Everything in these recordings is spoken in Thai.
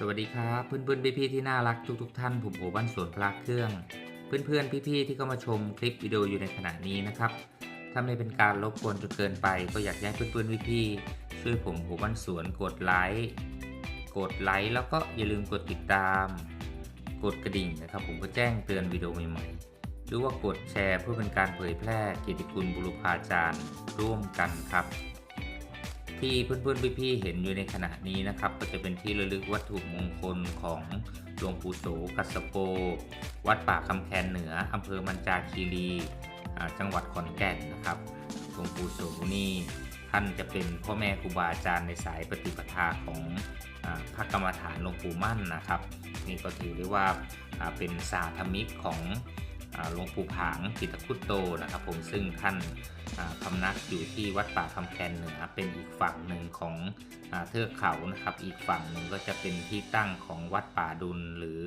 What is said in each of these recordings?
สวัสดีครับ เพื่อนๆพี่ๆที่น่ารักทุกๆท่านผมโอบ้านสวนพลาเครื่อง เพื่อนๆพี่ๆที่เข้ามาชมคลิปวิดีโออยู่ในขณะนี้นะครับถ้าไม่เป็นการรบกวนจนเกินไป ก็อยากให้เพื่อนๆพี่ๆช่วยผมโอบ้านสวนกดไลค์กดไลค์แล้วก็อย่าลืมกดติดตาม กดกระดิ่งนะครับ ผมก็แจ้งเตือนวิดีโอใหม่ๆหรือว่ากดแชร์เพื่อเป็นการเผยแพร่เกียรติคุณบุรุพาจารย์ร่วมกันครับ ที่เพื่อนๆพี่ๆเห็นอยู่ในขณะนี้นะครับ ก็จะเป็นที่ระลึกวัตถุมงคลของหลวงปู่โสกัสโป วัดป่าคำแคนเหนืออำเภอมันจาคีรีจังหวัดขอนแก่นนะครับหลวงปู่โสนี่ท่านจะเป็นพ่อแม่ครูบาอาจารย์ในสายปฏิปทาของอพระกรรมฐานหลวงปู่มั่นนะครับ นี่ก็ถือได้ว่าเป็นสาธมิกของ หลวงปู่ผางจิตคุตโตนะครับผมซึ่งท่านพำนักอยู่ที่วัดป่าคำแคนเหนือเป็นอีกฝั่งหนึ่งของอเทือกเขานะครับ อีกฝั่งหนึ่งก็จะเป็นที่ตั้งของวัดป่าดุลหรือ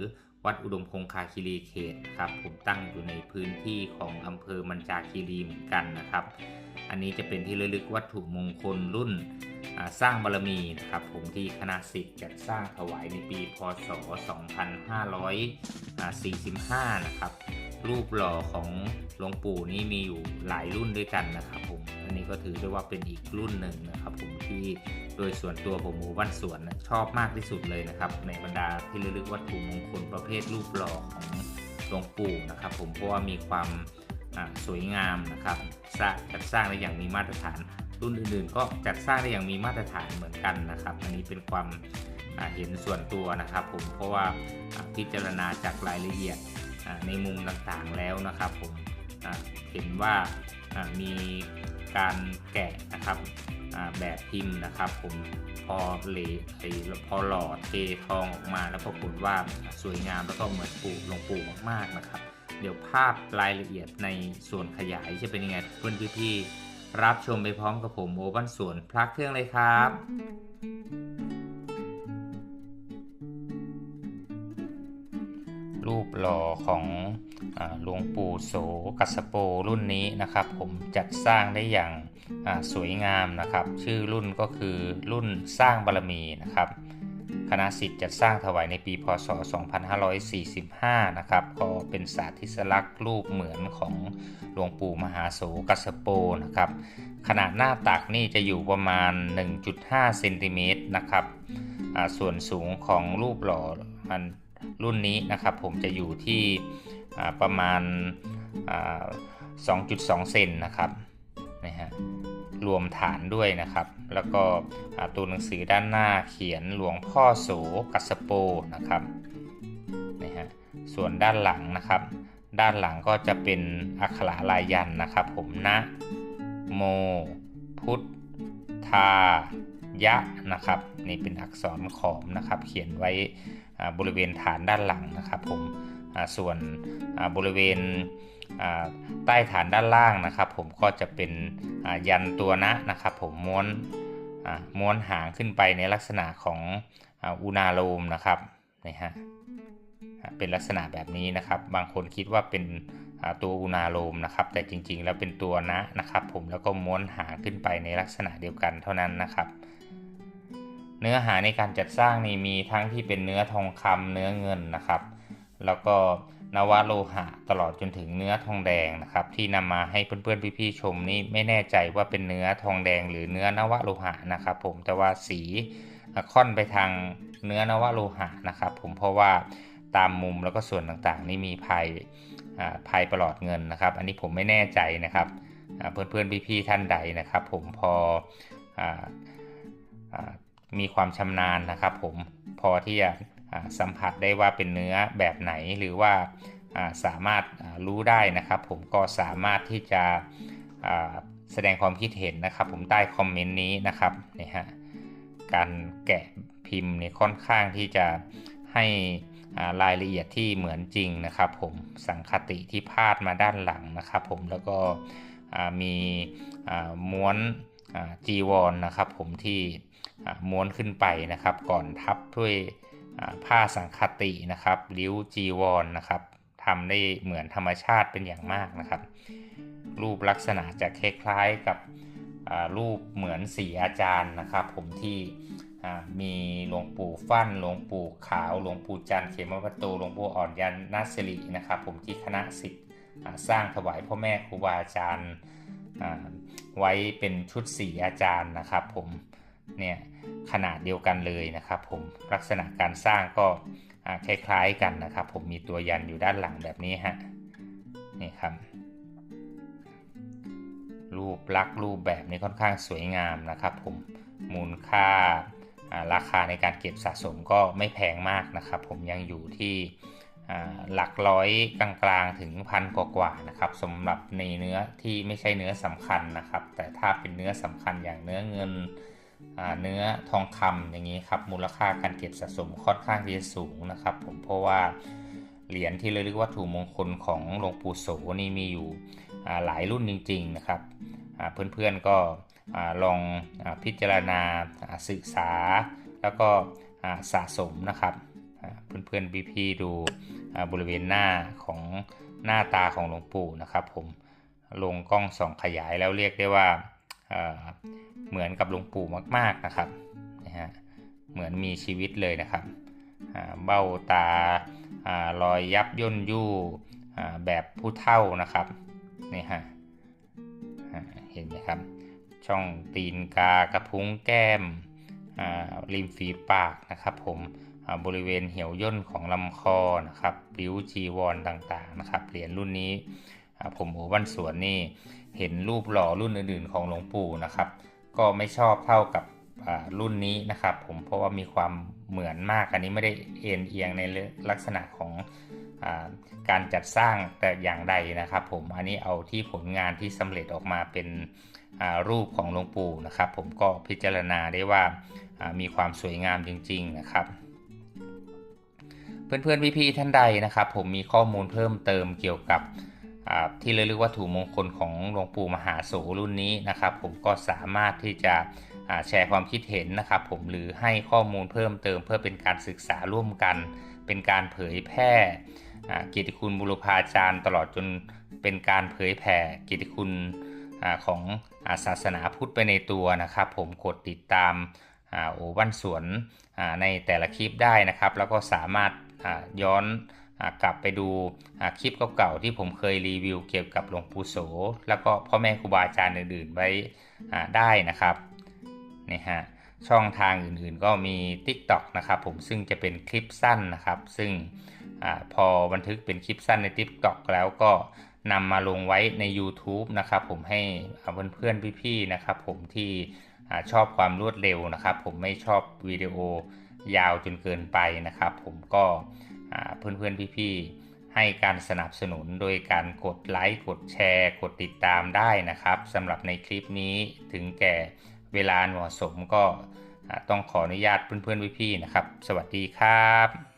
วัดอุดมคงคาคีรีเขตครับผมตั้งอยู่ในพื้นที่ของอำเภอมันจาคีรีเหมือนกันนะครับ อันนี้จะเป็นที่ระลึกวัตถุมงคลรุ่นสร้างบารมีนะครับผมที่คณะสิทธิ์จัดสร้างถวายในปีพศ 2545 นะครับ รูปหล่อของหลวงปู่นี่มีอยู่หลายรุ่นด้วยกันนะครับผม อันนี้ก็ถือได้ว่าเป็นอีกรุ่นหนึ่งนะครับผมที่โดยส่วนตัวผมหมู่บ้านสวนชอบมากที่สุดเลยนะครับ ในบรรดาที่ระลึกวัตถุมงคลประเภทรูปหล่อของหลวงปู่นะครับ ผมเพราะว่ามีความสวยงามนะครับสร้างจัดสร้างได้อย่างมีมาตรฐาน รุ่นอื่นๆ ก็จัดสร้างได้อย่างมีมาตรฐานเหมือนกันนะครับ อันนี้เป็นความเห็นส่วนตัวนะครับ ผมเพราะว่าพิจารณาจากรายละเอียด ในมุมต่างๆแล้วนะครับผมเห็นว่ามีการแกะนะครับแบบพิมพ์นะครับผมพอเหลไอพอหล่อเททองออกมาแล้วปรากฏว่าสวยงามแล้วก็เหมือนปูลงปูมากๆนะครับ เดี๋ยวภาพรายละเอียดในส่วนขยายจะเป็นยังไงเพื่อนพี่ๆรับชมไปพร้อมกับผมโอบ้านสวนพลักเครื่องเลยครับ ปหล่อของหลวงปู่โสกัสโปรุ่นนี้นะครับ ผมจัดสร้างได้อย่างสวยงามนะครับ ชื่อรุ่นก็คือรุ่นสร้างบารมีนะครับคณะสิทธิ์จัดสร้างถวายในปีพศ 2545 นะครับ ก็เป็นสาธิสลักษ์รูปเหมือนของหลวงปู่มหาโสกัสโปนะครับ ขนาดหน้าตักนี่จะอยู่ประมาณ 1.5 เซนติเมตรนะครับ ส่วนสูงของรูปหล่อมัน รุ่นนี้นะครับผมจะอยู่ที่ประมาณ 2.2 เซนนะครับนะฮะรวมฐานด้วยนะครับ แล้วก็ตัวหนังสือด้านหน้าเขียนหลวงพ่อโสกัสโปนะครับนะฮะส่วนด้านหลังนะครับ ด้านหลังก็จะเป็นอักขระลายยันนะครับ ผมนะโม พุทธายะนะครับ นี่เป็นอักษรขอมนะครับ เขียนไว้ บริเวณฐานด้านหลังนะครับผมส่วนบริเวณใต้ฐานด้านล่างนะครับ ผมก็จะเป็นยันตัวนะนะครับ ผมม้วนม้วนหางขึ้นไปในลักษณะของอุณาโลมนะครับนี่ฮะเป็นลักษณะแบบนี้นะครับ บางคนคิดว่าเป็นตัวอุณาโลมนะครับ แต่จริงๆแล้วเป็นตัวนะนะครับ ผมแล้วก็ม้วนหางขึ้นไปในลักษณะเดียวกันเท่านั้นนะครับ เนื้อหาในการจัดสร้างนี่มีทั้งที่เป็นเนื้อทองคำเนื้อเงินนะครับ แล้วก็นวโลหะตลอดจนถึงเนื้อทองแดงนะครับ ที่นำมาให้เพื่อนๆพี่ๆชมนี่ไม่แน่ใจว่าเป็นเนื้อทองแดงหรือเนื้อนวโลหะนะครับ ผมแต่ว่าสีค่อนไปทางเนื้อนวโลหะนะครับ ผมเพราะว่าตามมุมแล้วก็ส่วนต่างๆ นี่มีภายอ่าภายประหลอดเงินนะครับ อันนี้ผมไม่แน่ใจนะครับเพื่อนๆพี่ๆท่านใดนะครับ ผมพออาอ่า มีความชำนาญนะครับผมพอที่จะสัมผัสได้ว่าเป็นเนื้อแบบไหนหรือว่าสามารถรู้ได้นะครับผมก็สามารถที่จะแสดงความคิดเห็นนะครับ ผมใต้คอมเมนต์นี้นะครับนี่ฮะการแกะพิมพ์เนี่ยค่อนข้างที่จะให้รายละเอียดที่เหมือนจริงนะครับผมสังคติที่พาดมาด้านหลังนะครับผมแล้วก็มีม้วนจีวรนะครับผมที่ ม้วนขึ้นไปนะครับ ก่อนทับด้วยผ้าสังคตินะครับริ้วจีวรนนะครับทำได้เหมือนธรรมชาติเป็นอย่างมากนะครับ รูปลักษณะจะคล้ายๆกับรูปเหมือนสีอาจารย์นะครับ ผมที่มีหลวงปู่ฟั่นหลวงปู่ขาวหลวงปู่จันเขมวัตโตหลวงปู่อ่อนยันนาสิรินะครับ ผมที่คณะสิทธิ์สร้างถวายพ่อแม่ครูบาอาจารย์ไว้เป็นชุดสีอาจารย์นะครับ ผม เนี่ยขนาดเดียวกันเลยนะครับผมลักษณะการสร้างก็อ่าคล้ายๆกันนะครับ ผมมีตัวยันอยู่ด้านหลังแบบนี้ฮะนี่ครับ รูปลักษ์รูปแบบนี้ค่อนข้างสวยงามนะครับ ผมมูลค่าราคาในการเก็บสะสมก็ไม่แพงมากนะครับ ผมยังอยู่ที่หลักร้อยกลางๆถึงพันกว่าๆนะครับสำหรับในเนื้อที่ไม่ใช่เนื้อสำคัญนะครับ แต่ถ้าเป็นเนื้อสำคัญอย่างเนื้อเงิน เนื้อทองคำอย่างนี้ครับมูลค่าการเก็บสะสมค่อนข้างที่จะสูงนะครับ ผมเพราะว่าเหรียญที่ระลึกวัตถุมงคลของหลวงปู่โสนี่มีอยู่หลายรุ่นจริง ๆนะครับเพื่อนๆก็ลองพิจารณาศึกษา แล้วก็สะสมนะครับเพื่อนๆพี่ๆดูบริเวณหน้าของหน้าตาของหลวงปู่นะครับ ผมลงกล้องส่องขยายแล้วเรียกได้ว่า เหมือนกับหลวงปู่มากๆนะครับนะฮะเหมือนมีชีวิตเลยนะครับเบ้าตาอ่ารอยยับย่นยู่แบบผู้เท่านะครับนี่ฮะเห็นไหมครับ ช่องตีนกากระพุ้งแก้มริมฝีปากนะครับ ผมบริเวณเหี่ยวย่นของลำคอนะครับ ริ้วจีวรต่างๆนะครับเหรียญรุ่นนี้ ผมโอวันสวนนี่เห็นรูปหล่อรุ่นอื่นๆ ของหลวงปู่นะครับ ก็ไม่ชอบเท่ากับรุ่นนี้นะครับ ผมเพราะว่ามีความเหมือนมากอันนี้ไม่ได้เอ็นเอียงในลักษณะของอการจัดสร้างแต่อย่างใดนะครับ ผมอันนี้เอาที่ผลงานที่สำเร็จออกมาเป็นรูปของหลวงปู่นะครับ ผมก็พิจารณาได้ว่ามีความสวยงามจริง ๆนะครับ เพื่อนๆพี่ๆท่านใดนะครับ ผมมีข้อมูลเพิ่มเติมเกี่ยวกับ ที่ระลึกวัตถุมงคลของหลวงปู่มหาโสรุ่นนี้นะครับ ผมก็สามารถที่จะแชร์ความคิดเห็นนะครับ ผมหรือให้ข้อมูลเพิ่มเติมเพื่อเป็นการศึกษาร่วมกัน เป็นการเผยแพร่กิตติคุณบุรพาจารย์ตลอดจนเป็นการเผยแผ่กิตติคุณอของอาศาสนาพุทธไปในตัวนะครับ ผมกดติดตามอโอวันสวนในแต่ละคลิปได้นะครับ แล้วก็สามารถย้อน กลับไปดูคลิปเก่าๆที่ผมเคยรีวิวเกี่ยวกับหลวงปู่โส แล้วก็พ่อแม่ครูบาอาจารย์อื่นๆไว้ได้นะครับนี่ฮะช่องทางอื่นๆก็มี TikTok นะครับผมซึ่งจะเป็นคลิปสั้นนะครับ ซึ่งอพอบันทึกเป็นคลิปสั้นใน TikTok แล้วก็นำมาลงไว้ใน YouTube นะครับผมให้เพื่อนๆพี่ๆนะครับผมที่อชอบความรวดเร็วนะครับ ผมไม่ชอบวิดีโอยาวจนเกินไปนะครับ ผมก็ เพื่อนๆพี่ๆให้การสนับสนุนโดยการกดไลค์กดแชร์ กดติดตามได้นะครับสำหรับในคลิปนี้ถึงแก่เวลาเหมาะสมก็ต้องขออนุญาตเพื่อนๆพี่ๆนะครับ สวัสดีครับ